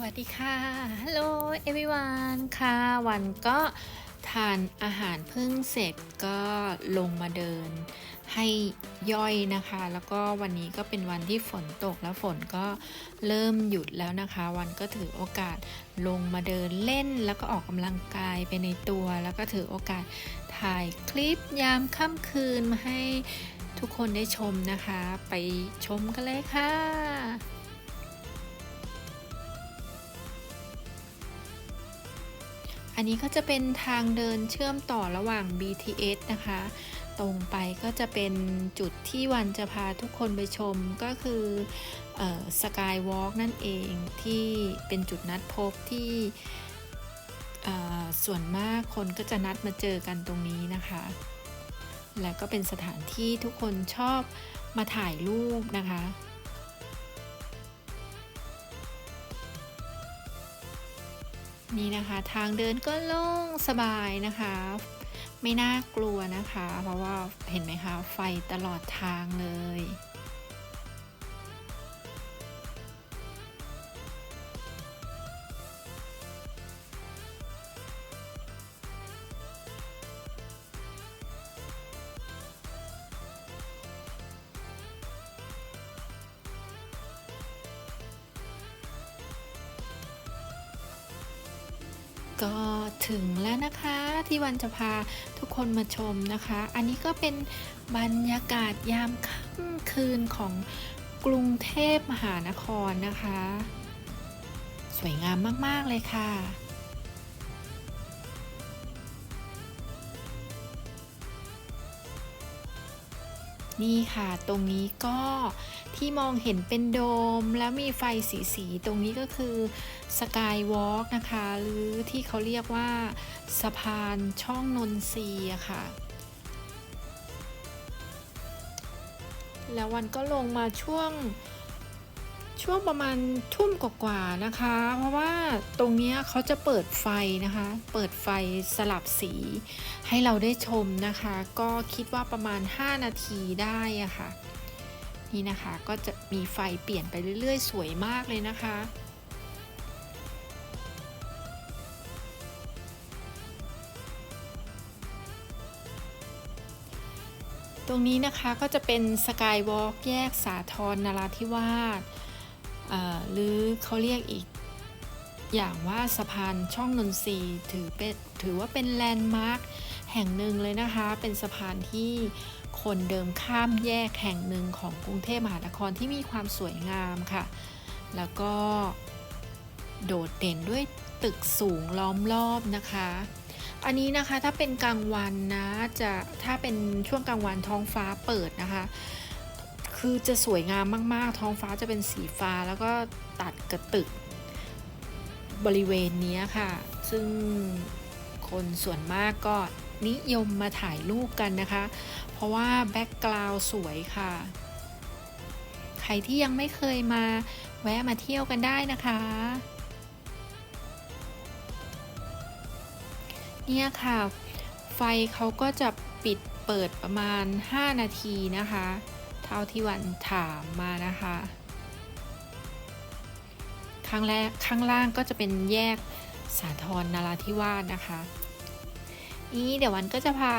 วัสดีค่ะ ฮัลโหล everyone ค่ะ วันก็ทานอาหารเพิ่งเสร็จก็ลงมาเดินให้ย่อยนะคะ แล้วก็วันนี้ก็เป็นวันที่ฝนตกแล้วฝนก็เริ่มหยุดแล้วนะคะ วันก็ถือโอกาสลงมาเดินเล่นแล้วก็ออกกำลังกายไปในตัว แล้วก็ถือโอกาสถ่ายคลิปยามค่ำคืนมาให้ทุกคนได้ชมนะคะ ไปชมกันเลยค่ะ อันนี้ก็จะเป็นทางเดินเชื่อมต่อระหว่าง BTS นะคะ ตรงไปก็จะเป็นจุดที่วันจะพาทุกคนไปชมก็คือสกายวอล์กนั่นเองที่เป็นจุดนัดพบที่ส่วนมากคนก็จะนัดมาเจอกันตรงนี้นะคะ และก็เป็นสถานที่ทุกคนชอบมาถ่ายรูปนะคะ นี่นะคะ ทางเดินก็โล่งสบายนะคะ ไม่น่ากลัวนะคะ เพราะว่าเห็นไหมคะ ไฟตลอดทางเลย ก็ถึงแล้วนะคะที่วันจะพาทุกคนมาชมนะคะ อันนี้ก็เป็นบรรยากาศยามค่ำคืนของกรุงเทพมหานครนะคะ สวยงามมาก ๆ เลยค่ะ นี่ค่ะ ตรงนี้ก็ที่มองเห็นเป็นโดม แล้วมีไฟสีสีตรงนี้ก็คือสกายวอล์กนะคะ หรือที่เขาเรียกว่าสะพานช่องนนทรีอะค่ะ แล้ววันก็ลงมาช่วง ช่วงประมาณทุ่มกว่าๆนะคะ เพราะว่าตรงนี้เขาจะเปิดไฟนะคะ เปิดไฟสลับสี ให้เราได้ชมนะคะ ก็คิดว่าประมาณ 5 นาทีได้อะค่ะ นี่นะคะก็จะมีไฟเปลี่ยนไปเรื่อยๆ สวยมากเลยนะคะตรงนี้นะคะก็จะเป็นสกายวอล์กแยกสาทรนราธิวาส หรือเขาเรียกอีก อย่างว่าสะพานช่องนนทรีถือเป็นถือว่าเป็นแลนด์มาร์คแห่งหนึ่งเลยนะคะ เป็นสะพานที่คนเดิมข้ามแยกแห่งหนึ่งของกรุงเทพมหานครที่มีความสวยงามค่ะ แล้วก็โดดเด่นด้วยตึกสูงล้อมรอบนะคะ อันนี้นะคะถ้าเป็นกลางวันนะจะถ้าเป็นช่วงกลางวันท้องฟ้าเปิดนะคะ คือจะสวยงามมาก ๆ ท้องฟ้าจะเป็นสีฟ้าแล้วก็ตัดกับตึก บริเวณนี้ค่ะ ซึ่งคนส่วนมากก็นิยมมาถ่ายรูปกันนะคะ เพราะว่าแบ็กกราวด์สวยค่ะ ใครที่ยังไม่เคยมาแวะมาเที่ยวกันได้นะคะ เนี่ยค่ะ ไฟเขาก็จะปิดเปิดประมาณ 5 นาทีนะคะ ท่าที่วันถามมานะคะ ข้างแรกข้างล่างก็จะเป็นแยกสาทรนาราธิวาสนะคะ นี้เดี๋ยววันก็จะพา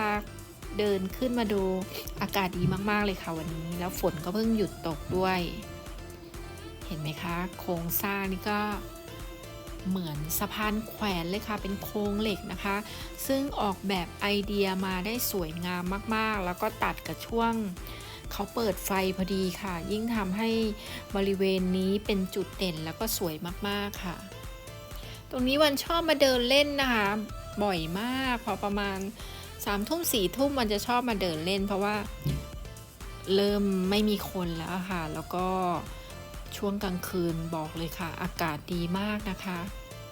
เดินขึ้นมาดูอากาศดีมาก ๆ เลยค่ะวันนี้ แล้วฝนก็เพิ่งหยุดตกด้วย เห็นไหมคะ โครงสร้างนี่ก็เหมือนสะพานแขวนเลยค่ะ เป็นโครงเหล็กนะคะ ซึ่งออกแบบไอเดียมาได้สวยงามมาก ๆ แล้วก็ตัดกับช่วง เขาเปิดไฟพอดีค่ะ ยิ่งทำให้บริเวณนี้เป็นจุดเด่นแล้วก็สวยมากๆค่ะ ตรงนี้วันชอบมาเดินเล่นนะคะ บ่อยมากพอประมาณสามทุ่มสี่ทุ่มมันจะชอบมาเดินเล่น เพราะว่าเริ่มไม่มีคนแล้วค่ะ แล้วก็ช่วงกลางคืนบอกเลยค่ะ อากาศดีมากนะคะ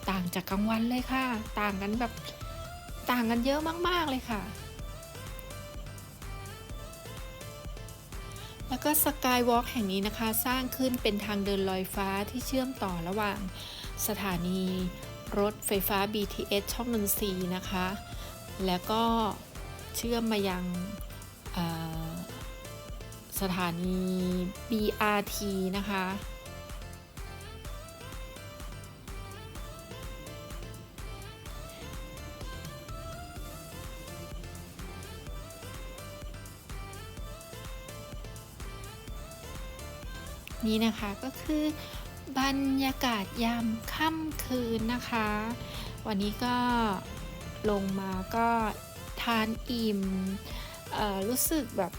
ต่างจากกลางวันเลยค่ะ ต่างกันแบบต่างกันเยอะมาก ๆ เลยค่ะ แล้วก็สกายวอล์กแห่งนี้นะคะ สร้างขึ้นเป็นทางเดินลอยฟ้าที่เชื่อมต่อระหว่าง สถานี รถไฟฟ้า BTS ช่องนนทรีนะคะ แล้วก็เชื่อมมายังสถานี BRT นะคะ นี่นะคะก็คือบรรยากาศยามค่ำคืนนะคะ วันนี้ก็ลงมาก็ทานอิ่มรู้สึกแบบ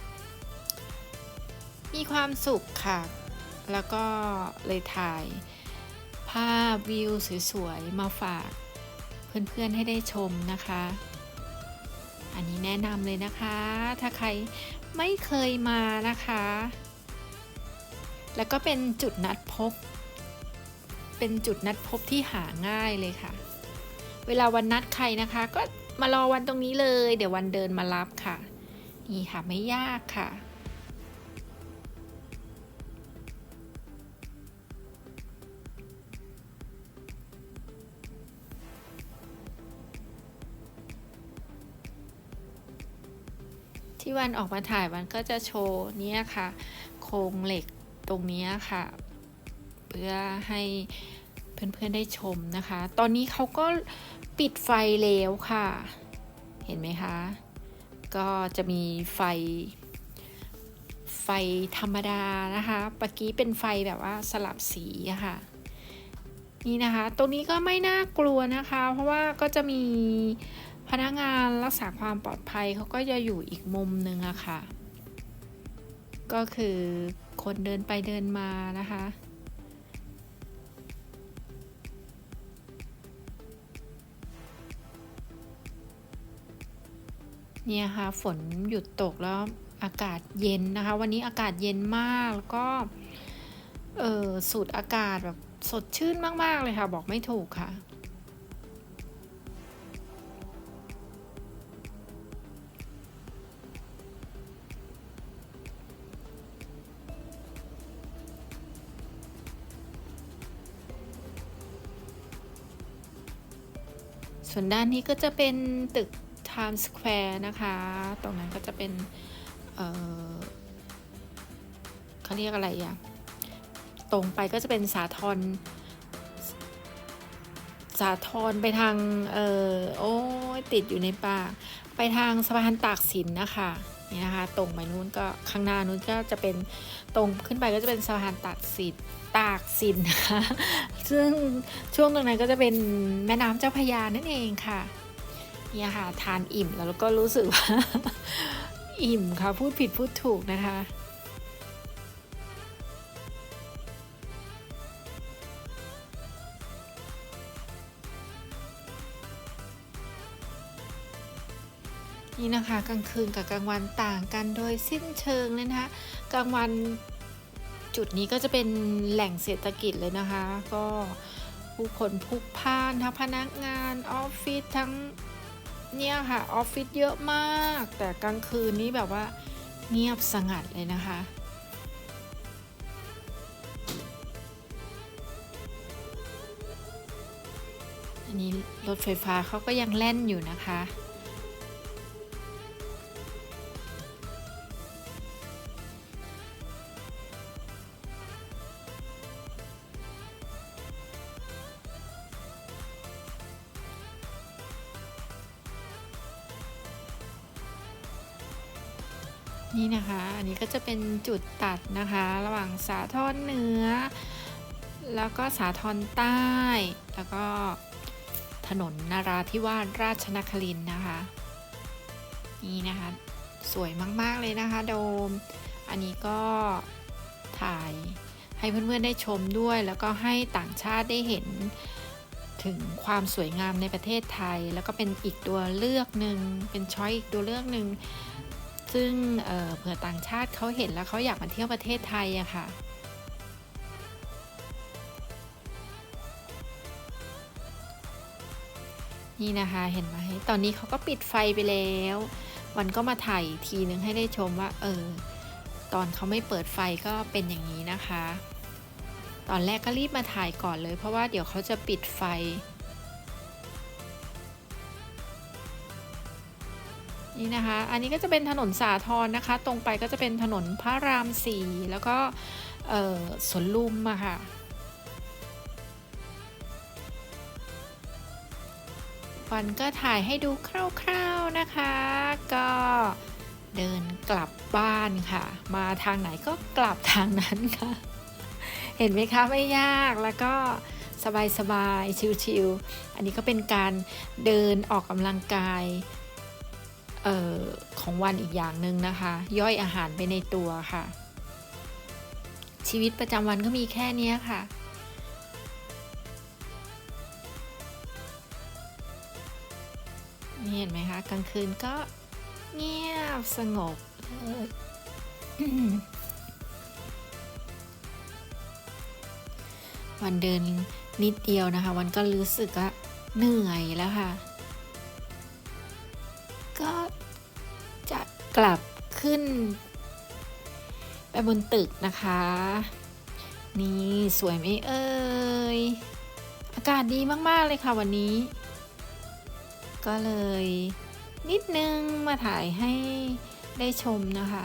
มีความสุขค่ะ แล้วก็เลยถ่ายภาพวิวสวยๆ มาฝากเพื่อนๆให้ได้ชมนะคะ อันนี้แนะนำเลยนะคะ ถ้าใครไม่เคยมานะคะ แล้วก็เป็นจุดนัดพบ เป็นจุดนัดพบที่หาง่ายเลยค่ะ เวลาวันนัดใครนะคะ ก็มารอวันตรงนี้เลย เดี๋ยววันเดินมารับค่ะ นี่ค่ะไม่ยากค่ะที่วันออกมาถ่ายวันก็จะโชว์เนี่ยค่ะ โครงเหล็ก ตรงนี้ค่ะ เพื่อให้เพื่อนๆได้ชมนะคะ ตอนนี้เขาก็ปิดไฟแล้วค่ะ เห็นไหมคะ ก็จะมีไฟ ไฟธรรมดานะคะปกี้เป็นไฟแบบว่าสลับสีะค่ะ นี่นะคะ ตรงนี้ก็ไม่น่ากลัวนะคะ เพราะว่าก็จะมีพนักงานรักษาความปลอดภัยเขาก็จะอยู่อีกมุมหนึ่งอะค่ะ ก็คือ คนเดินไปเดินมานะคะ เนี่ยค่ะฝนหยุดตกแล้วอากาศเย็นนะคะ วันนี้อากาศเย็นมากแล้วก็ เออสูดอากาศแบบสดชื่นมาก ๆ เลยค่ะ บอกไม่ถูกค่ะ ส่วนด้านนี้ก็จะเป็นตึก Times Square นะคะ ตรงนั้นก็จะเป็นเเขาเรียกอะไรอะตรงไปก็จะเป็นสาทรสาทรไปทาง เออโอ้ยติดอยู่ในป่าก ไปทางสะพานตากสินนะคะ นี่นะคะ ตรงไปนู้นก็ข้างหน้านู้นก็จะเป็นตรงขึ้นไปก็จะเป็นสะพานตัดสินตากสินนะคะ ซึ่งช่วงตรงนั้นก็จะเป็นแม่น้ำเจ้าพยานั่นเองค่ะเนี่ยค่ะทานอิ่มแล้วก็รู้สึกว่า อิ่มค่ะ พูดผิดพูดถูกนะคะ นี่นะคะกลางคืนกับกลางวันต่างกันโดยสิ้นเชิงเลยนะคะกลางวันจุดนี้ก็จะเป็นแหล่งเศรษฐกิจเลยนะคะ ก็ผู้คนพลุกพล่านทั้งพนักงานออฟฟิศทั้งเนี่ยค่ะออฟฟิศเยอะมาก แต่กลางคืนนี้แบบว่าเงียบสงัดเลยนะคะันนี้รถไฟฟ้าเขาก็ยังแล่นอยู่นะคะ นี่นะคะ อันนี้ก็จะเป็นจุดตัดนะคะ ระหว่างสาทรเหนือ แล้วก็สาทรใต้ แล้วก็ถนนนาราธิวาสราชนครินนะคะ นี่นะคะ สวยมากๆเลยนะคะ โดม อันนี้ก็ถ่ายให้เพื่อนๆได้ชมด้วย แล้วก็ให้ต่างชาติได้เห็นถึงความสวยงามในประเทศไทย แล้วก็เป็นอีกตัวเลือกหนึ่งเป็นช้อยอีกตัวเลือกหนึ่ง ซึ่งเเผื่อต่างชาติเขาเห็นแล้วเขาอยากมาเที่ยวประเทศไทยอะค่ะนี่นะคะเห็นไหมตอนนี้เขาก็ปิดไฟไปแล้ววันก็มาถ่ายอีกทีนึงให้ได้ชมว่า เออ ตอนเขาไม่เปิดไฟก็เป็นอย่างนี้นะคะ ตอนแรกก็รีบมาถ่ายก่อนเลย เพราะว่าเดี๋ยวเขาจะปิดไฟ นี่นะคะ อันนี้ก็จะเป็นถนนสาทรนะคะ ตรงไปก็จะเป็นถนนพระรามสี่แล้วก็สวนลุมอะค่ะวันก็ถ่ายให้ดูคร่าวๆนะคะ ก็เดินกลับบ้านค่ะ มาทางไหนก็กลับทางนั้นค่ะ เห็นไหมคะไม่ยากแล้วก็สบายๆชิลๆอันนี้ก็เป็นการเดินออกกำลังกาย ออของวันอีกอย่างหนึ่งนะคะ ย่อยอาหารไปในตัวค่ะ ชีวิตประจำวันก็มีแค่นี้ค่ะ นี่เห็นไหมคะ กลางคืนก็เงียบสงบเลิศวันเดินนิดเดียวนะคะ วันก็รู้สึกว่าเหนื่อยแล้วค่ะ กลับขึ้น ไปบนตึกนะคะ นี่สวยไหมเอ่ย อากาศดีมาก ๆ เลยค่ะวันนี้ ก็เลยนิดนึงมาถ่ายให้ได้ชมนะคะ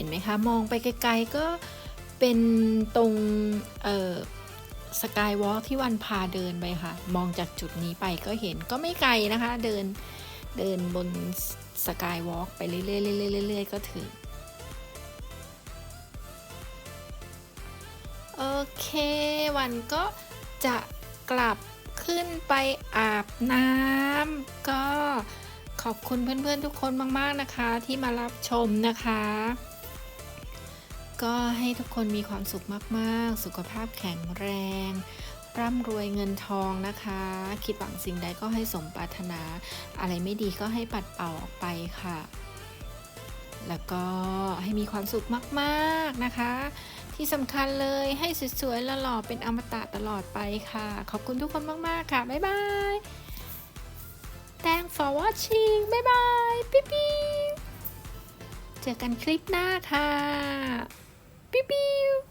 ห็นไหมคะ มองไปไกลๆก็เป็นตรงสกายวอล์กที่วันพาเดินไปค่ะ มองจากจุดนี้ไปก็เห็นก็ไม่ไกลนะคะ เดินเดินบนสกายวอล์กไปเรื่อยๆเรื่อยๆเรื่อยๆก็ถึงโอเค วันก็จะกลับขึ้นไปอาบน้ำก็ขอบคุณเพื่อนๆทุกคนมาก ๆ นะคะที่มารับชมนะคะ ก็ให้ทุกคนมีความสุขมาก ๆ สุขภาพแข็งแรง ร่ำรวยเงินทองนะคะ คิดหวังสิ่งใดก็ให้สมปรารถนา อะไรไม่ดีก็ให้ปัดเป่าออกไปค่ะ แล้วก็ให้มีความสุขมาก ๆ นะคะ ที่สำคัญเลยให้สวยๆและหล่อเป็นอมตะตลอดไปค่ะ ขอบคุณทุกคนมาก ๆ ค่ะ บ๊ายบาย Thanks for watching บ๊ายบาย ปิ๊บปิ๊บเจอกันคลิปหน้าค่ะ ปิ๊บปิ๊บ